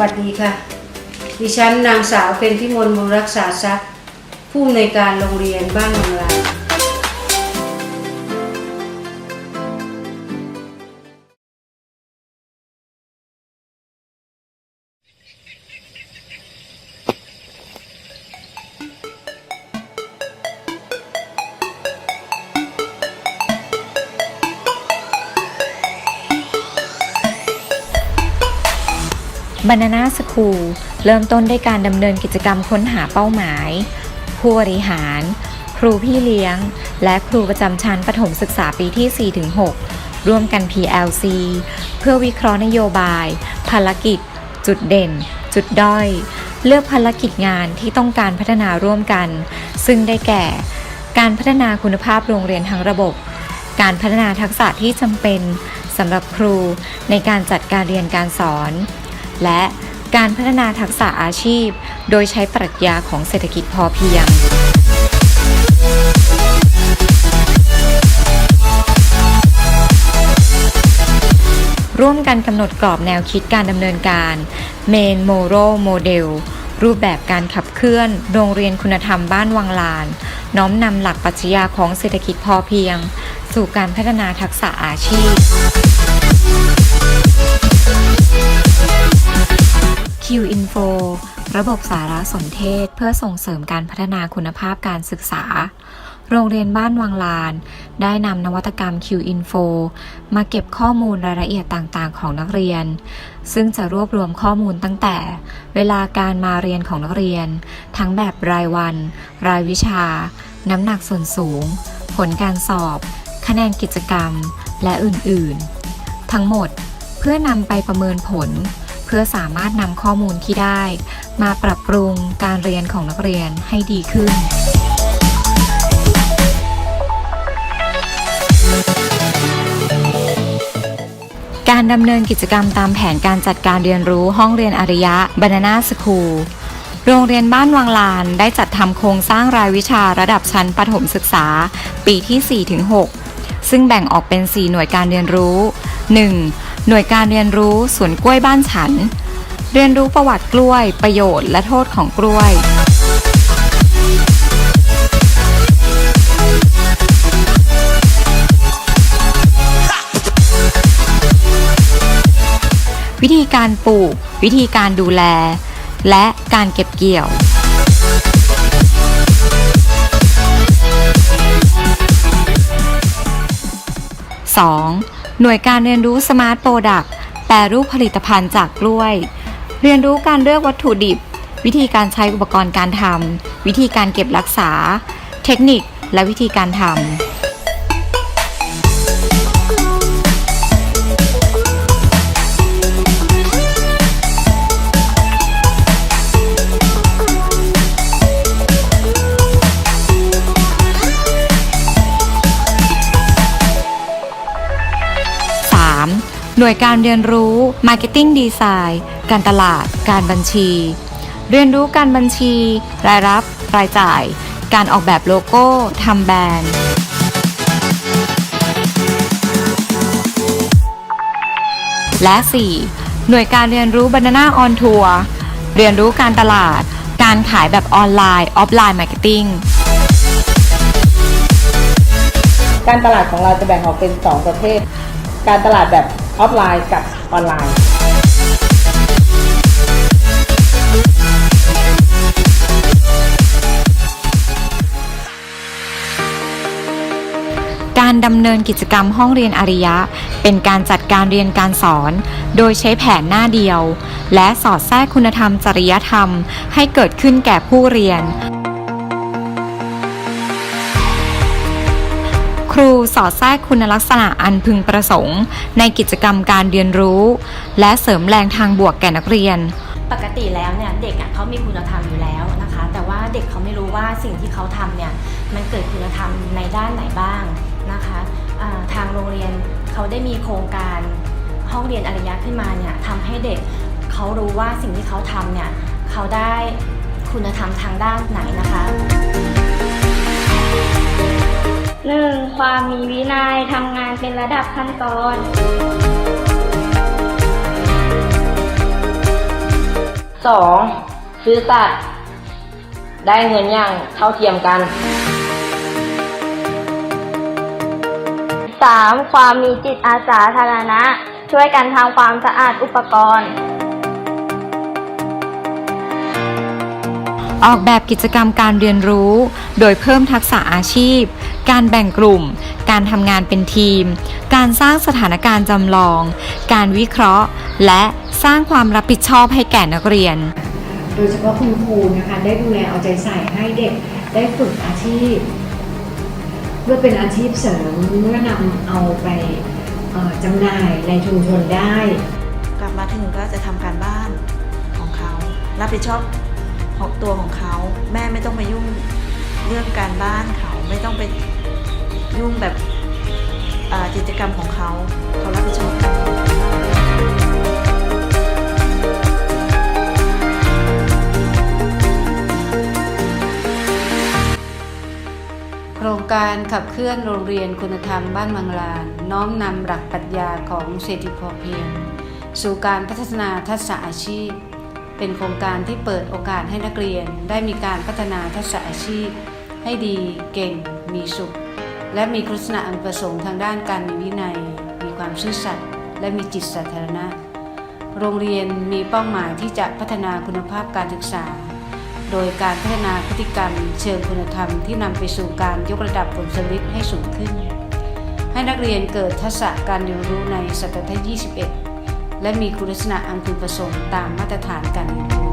สวัสดีค่ะ ดิฉันนางสาวเป็นพิมลมูลรักษาทรัพย์ผู้อำนวยการโรงเรียนบ้านหนองลาน บ a n a n a School เริ่มต้นด้วยการดำเนินกิจกรรมค้นหาเป้าหมาย ผู้บริหาร ครูพี่เลี้ยง และครูประจำชั้นประถมศึกษาปีที่ 4-6 ร่วมกัน PLC เพื่อวิเคราะห์นโยบาย ภารกิจ จุดเด่น จุดด้อย เลือกภารกิจงานที่ต้องการพัฒนาร่วมกัน ซึ่งได้แก่ การพัฒนาคุณภาพโรงเรียนทั้งระบบ การพัฒนาทักษะที่จำเป็นสำหรับครูในการจัดการเรียนการสอน และการพัฒนาทักษะอาชีพ โดยใช้ปรัชญาของเศรษฐกิจพอเพียงร่วมกันกำหนดกรอบแนวคิดการดำเนินการ Main Moral Model รูปแบบการขับเคลื่อน โรงเรียนคุณธรรมบ้านวังลาน น้อมนำหลักปรัชญาของเศรษฐกิจพอเพียง สู่การพัฒนาทักษะอาชีพ Q-Info ระบบสารสนเทศเพื่อส่งเสริมการพัฒนาคุณภาพการศึกษา โรงเรียนบ้านวังลาน ได้นำนวัตกรรม Q-Info มาเก็บข้อมูลรายละเอียดต่างๆ ของนักเรียน ซึ่งจะรวบรวมข้อมูลตั้งแต่ เวลาการมาเรียนของนักเรียน ทั้งแบบรายวัน รายวิชา น้ำหนักส่วนสูง ผลการสอบ คะแนนกิจกรรม และอื่นๆ ทั้งหมดเพื่อนำไปประเมินผล เพื่อสามารถนำข้อมูลที่ได้ มาปรับปรุงการเรียนของนักเรียนให้ดีขึ้นการดำเนินกิจกรรมตามแผนการจัดการเรียนรู้ห้องเรียนอาริยะ Banana School โรงเรียนบ้านวังลานได้จัดทำโครงสร้างรายวิชาระดับชั้นประถมศึกษา ปีที่ 4-6 ซึ่งแบ่งออกเป็น 4 หน่วยการเรียนรู้ 1. หน่วยการเรียนรู้สวนกล้วยบ้านฉัน เรียนรู้ประวัติกล้วย ประโยชน์และโทษของกล้วย วิธีการปลูก วิธีการดูแล และการเก็บเกี่ยว 2. หน่วยการเรียนรู้สมาร์ทโปรดักต์แปรรูปผลิตภัณฑ์จากกล้วย เรียนรู้การเลือกวัตถุดิบ วิธีการใช้อุปกรณ์การทำวิธีการเก็บรักษา เทคนิคและวิธีการทำ หน่วยการเรียนรู้ Marketing Design การตลาด การบัญชี เรียนรู้การบัญชี รายรับ รายจ่าย การออกแบบโลโก้ทำแบรนด์และ 4. หน่วยการเรียนรู้ Banana on Tour เรียนรู้การตลาด การขายแบบออนไลน์ ออฟไลน์มาร์เก็ตติ้งการตลาดของเราจะแบ่งออกเป็น 2 ประเภท การตลาดแบบ ออฟไลน์กับออนไลน์ การดำเนินกิจกรรมห้องเรียนอาริยะ เป็นการจัดการเรียนการสอน โดยใช้แผนหน้าเดียว และสอดแทรกคุณธรรมจริยธรรม ให้เกิดขึ้นแก่ผู้เรียน อดแทรกคุณลักษณะอันพึงประสงค์ ในกิจกรรมการเรียนรู้ และเสริมแรงทางบวกแก่นักเรียน ปกติแล้วเนี่ยเด็กอะเขามีคุณธรรมอยู่แล้วนะคะ แต่ว่าเด็กเขาไม่รู้ว่าสิ่งที่เขาทำเนี่ยมันเกิดคุณธรรมในด้านไหนบ้างนะคะทางโรงเรียนเขาได้มีโครงการห้องเรียนอารยะขึ้นมาเนี่ยทำให้เด็กเขารู้ว่าสิ่งที่เขาทำเนี่ยเขาได้คุณธรรมทางด้านไหนนะคะ ความมีวินัยทำงานเป็นระดับขั้นตอนสองซื่อสัตย์ได้เงินอย่างเท่าเทียมกัน 3. ความมีจิตอาสาธารณะ ช่วยกันทำความสะอาดอุปกรณ์ ออกแบบกิจกรรมการเรียนรู้ โดยเพิ่มทักษะอาชีพ การแบ่งกลุ่ม การทำงานเป็นทีม การสร้างสถานการณ์จำลอง การวิเคราะห์ และสร้างความรับผิดชอบให้แก่นักเรียน โดยเฉพาะคุณครูนะคะได้ดูแลเอาใจใส่ให้เด็กได้ฝึกอาชีพเพื่อเป็นอาชีพเสริมเมื่อนำเอาไปเอ่อจำหน่ายในชุมชนได้ กลับมาถึงก็จะทำการบ้านของเขา รับผิดชอบของตัวของเขา แม่ไม่ต้องไปยุ่งเรื่องการบ้านเขา ไม่ต้องไปยุ่งแบบกิจกรรมของเขาเขารับผิดชอบกันโครงการขับเคลื่อนโรงเรียนคุณธรรมบ้านมังลาน น้อมนำหลักปรัชญาของเศรษฐกิจพอเพียง สู่การพัฒนาทักษะอาชีพ เป็นโครงการที่เปิดโอกาสให้นักเรียนได้มีการพัฒนาทักษะอาชีพ ให้ดีเก่งมีสุข และมีคุณลักษณะอันประสงค์ทางด้านการมีวินัย มีความซื่อสัตย์และมีจิตสาธารณะ โรงเรียนมีเป้าหมายที่จะพัฒนาคุณภาพการศึกษา โดยการพัฒนาพฤติกรรม เชิงคุณธรรมที่นำไปสู่การยกระดับผลสำลิดให้สูงขึ้น ให้นักเรียนเกิดทักษะการเรียนรู้ในศตวรรษที่ 21 และมีคุณลักษณะอันพึงประสงค์ตามมาตรฐานการเรียนรู้